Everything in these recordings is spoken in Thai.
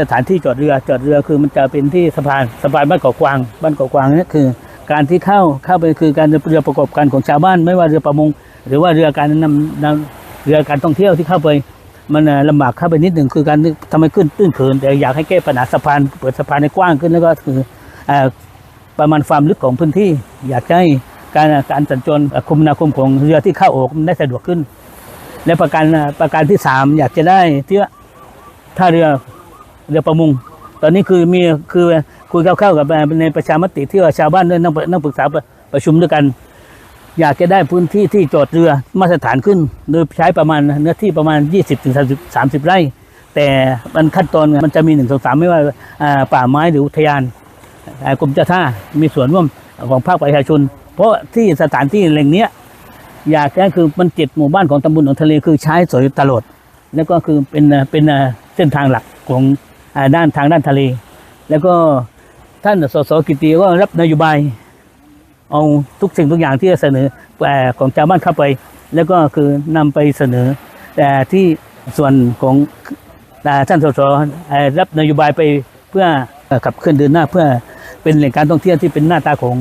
สถานที่จอดเรือจอดเรือคือมันจะเป็นที่สะพานสะพานบ้านเกาะกวางบ้านเกาะกวางนี่คือ การที่เข้าเข้าไปคือการเรือประกอบการของชาวบ้าน ไม่ว่าเรือประมง หรือว่าเรือการนำนำเรือการท่องเที่ยวที่เข้าไป มันลำบากเข้าไปนิดหนึ่งคือการทำให้ขึ้นตื้นเขินแต่อยากให้แก้ปัญหาสะพานเปิดสะพานให้กว้างขึ้นแล้วก็คือประมาณความลึกของพื้นที่ อยากให้การการสัญจรคมนาคมของเรือที่เข้าออกมันได้สะดวกขึ้น และประการประการที่สามอยากจะได้ที่ว่าท่าเรือ เรือประมง ตอนนี้คือมีคือคุยคร่าวๆกับในประชามติที่ว่าชาวบ้านด้วยนั่งนั่งปรึกษาประชุมด้วยกัน อยากจะได้พื้นที่ที่จอดเรือมาตรฐานขึ้น โดยใช้ประมาณเนื้อที่ประมาณ 20ถึง30ไร่ แต่มันขั้นตอนมันจะมี1 2 3ไม่ว่าป่าไม้หรืออุทยานกรมเจ้าท่ามีส่วนร่วมของภาคประชาชน เพราะที่สถานที่แหล่งนี้อยากแค่คือมันเจ็ดหมู่บ้านของตำบลหนองทะเลคือใช้สอยตลอด แล้วก็คือเป็นเป็นเส้นทางหลักของ ด้านทางด้านทะเล แล้วก็ท่านสสกิติก็รับนโยบายเอาทุกสิ่งทุกอย่างที่เสนอเอ่ของชาวบ้านเข้าไป แล้วก็คือนำไปเสนอแต่ที่ส่วนของท่านสสรับนโยบายไปเพื่อเอ่อขับเคลื่อนเดินหน้าเพื่อเป็นแหล่งการท่องเที่ยวที่เป็นหน้าตาของ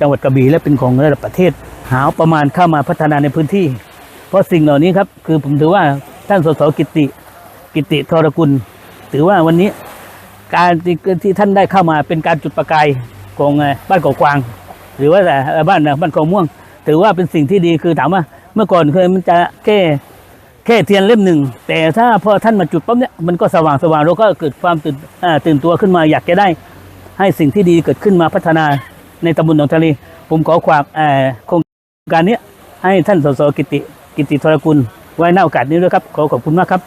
จังหวัดกระบี่และเป็นของระดับประเทศ หาประมาณเข้ามาพัฒนาในพื้นที่ เพราะสิ่งเหล่านี้ครับคือผมถือว่าท่านสสกิติ กิติธรกุล ถือว่าวันนี้การที่ที่ท่านได้เข้ามาเป็นการจุดประกายของบ้านเกาะกวาง หรือว่าแต่บ้านบ้านเกาะม่วง ถือว่าเป็นสิ่งที่ดีคือถามว่า เมื่อก่อนเคยมันจะแค่แค่เทียนเล่มหนึ่ง แต่ถ้าพอท่านมาจุดปั๊บเนี่ยมันก็สว่างสว่างเราก็เกิดความตื่นตื่นตัวขึ้นมาอยากจะได้ ให้สิ่งที่ดีเกิดขึ้นมาพัฒนาในตำบลหนองทะเลผมขอความโครงการนี้ให้ท่านสสกิติกิติธรกุลไว้หน้าโอกาสนี้ด้วยครับ ขอขอบคุณมากครับ